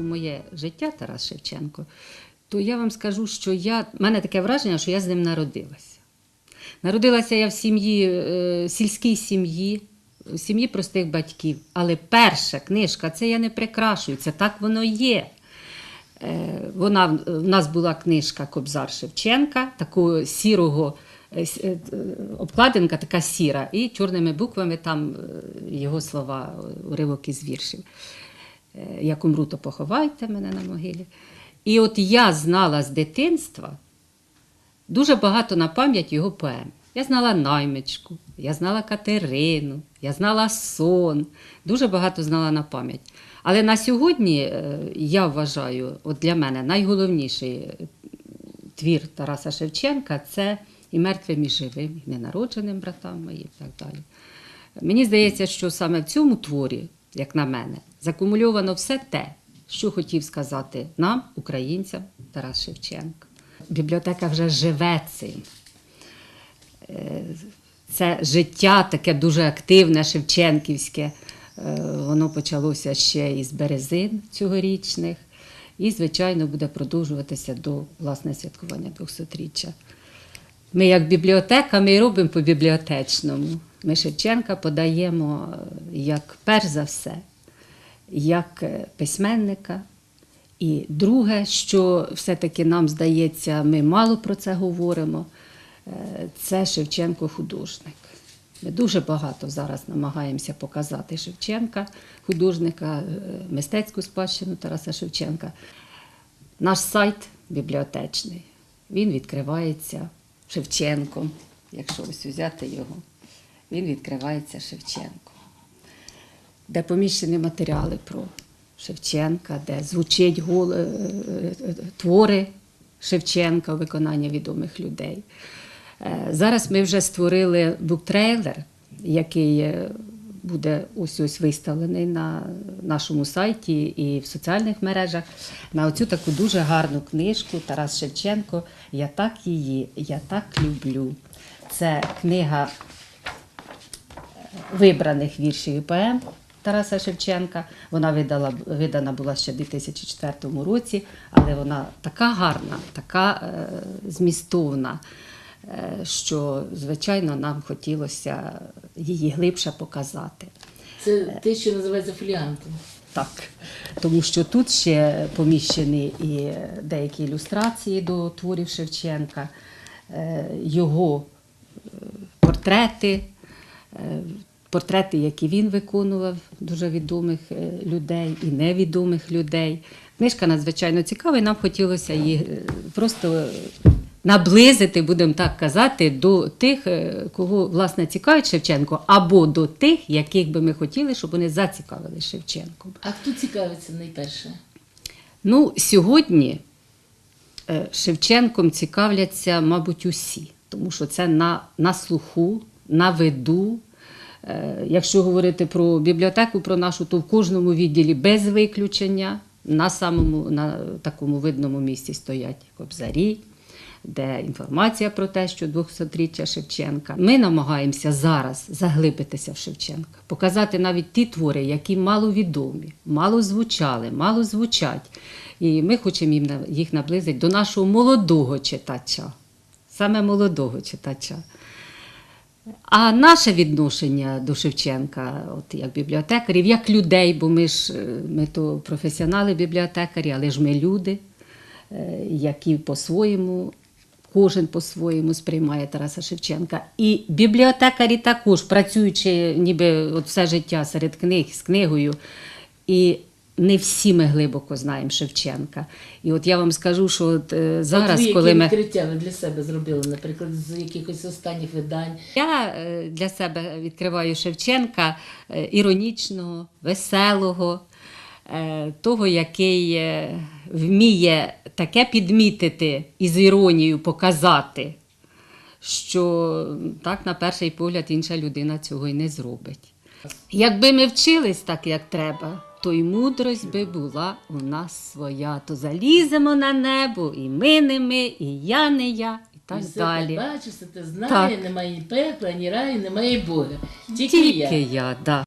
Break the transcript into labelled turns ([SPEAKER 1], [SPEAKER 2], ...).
[SPEAKER 1] моє життя Тарас Шевченко, то я вам скажу, що я, в мене таке враження, що я з ним народилася. Народилася я в сім'ї, е, сільській сім'ї, в сім'ї простих батьків. Але перша книжка, це я не прикрашую, це так воно є. Е, Вона в- в нас була книжка Кобзар Шевченка, такого сірого е, обкладинка така сіра, і чорними буквами там його слова, уривок із віршів. Е, Як умру, то поховайте мене на могилі. І от я знала з дитинства дуже багато на пам'ять його поем. Я знала наймичку, я знала Катерину, я знала сон, дуже багато знала на пам'ять. Але на сьогодні е, я вважаю, от для мене найголовніший е, твір Тараса Шевченка це і мертвим, і живим, і ненародженим братам моїм, і так далі. Мені здається, що саме в цьому творі, як на мене, закумульовано все те, що хотів сказати нам, українцям, Тарас Шевченко. Бібліотека вже живе цим. Е, Це життя таке дуже активне, шевченківське. Е, Воно почалося ще із березин цьогорічних. І, звичайно, буде продовжуватися до власне святкування 200-річчя. Ми, як бібліотека, ми робимо по бібліотечному. Ми Шевченка подаємо е, як перш за все, як е, письменника. І друге, що все-таки нам здається, ми мало про це говоримо, е, це Шевченко художник. Ми дуже багато зараз намагаємося показати Шевченка, художника, е, мистецьку спадщину Тараса Шевченка. Наш сайт бібліотечний, він відкривається Шевченком. Якщо ось взяти його, він відкривається Шевченком, де поміщені матеріали про Шевченка, де звучать гол... е, е, е, твори Шевченка у виконанні відомих людей. Зараз ми вже створили буктрейлер, який буде ось ось виставлений на нашому сайті і в соціальних мережах. На оцю таку дуже гарну книжку Тарас Шевченко Я так її, я так люблю. Це книга вибраних віршів і поем Тараса Шевченка. Вона видала, видана була ще в 2004 році, але вона така гарна, така е, змістовна, е, що, звичайно, нам хотілося її глибше показати.
[SPEAKER 2] Це те, що називається фоліантом.
[SPEAKER 1] Так, тому що тут ще поміщені і деякі ілюстрації до творів Шевченка, е, його е, портрети, е, портрети, які він виконував дуже відомих е, людей і невідомих людей. Книжка надзвичайно цікава, і нам хотілося її е, просто наблизити, будемо так казати, до тих, е, кого власне цікавить Шевченко, або до тих, яких би ми хотіли, щоб вони зацікавили Шевченком.
[SPEAKER 2] А хто цікавиться найперше?
[SPEAKER 1] Ну, сьогодні е, Шевченком цікавляться, мабуть, усі, тому що це на, на слуху, на виду. Е, Якщо говорити про бібліотеку, про нашу, то в кожному відділі без виключення на самому на такому видному місці стоять кобзарі, де інформація про те, що 200-річчя Шевченка. Ми намагаємося зараз заглибитися в Шевченка, показати навіть ті твори, які маловідомі, мало звучали, мало звучать. І ми хочемо їх наблизити до нашого молодого читача, саме молодого читача. А наше відношення до Шевченка, от як бібліотекарів, як людей, бо ми ж е, ми то професіонали бібліотекарі, але ж ми люди, е, які по-своєму, кожен по-своєму сприймає Тараса Шевченка. І бібліотекарі також, працюючи ніби от все життя серед книг з книгою. І не всі ми глибоко знаємо Шевченка. І от я вам скажу, що от, е, зараз,
[SPEAKER 2] От ви
[SPEAKER 1] коли
[SPEAKER 2] які
[SPEAKER 1] ми.
[SPEAKER 2] відкриття ви для себе зробили, наприклад, з якихось останніх видань.
[SPEAKER 1] Я е, для себе відкриваю Шевченка е, іронічного, веселого, е, того, який е, вміє таке підмітити і з іронією показати, що так, на перший погляд, інша людина цього й не зробить. Якби ми вчились так, як треба, то й мудрость би була у нас своя. То заліземо на небо, і ми не ми, і я не я, і так
[SPEAKER 2] і все
[SPEAKER 1] далі.
[SPEAKER 2] ти бачиш, ти знає,
[SPEAKER 1] Так.
[SPEAKER 2] немає ні пекла, ні раю, немає Бога. Тільки,
[SPEAKER 1] Тільки
[SPEAKER 2] я.
[SPEAKER 1] я, да.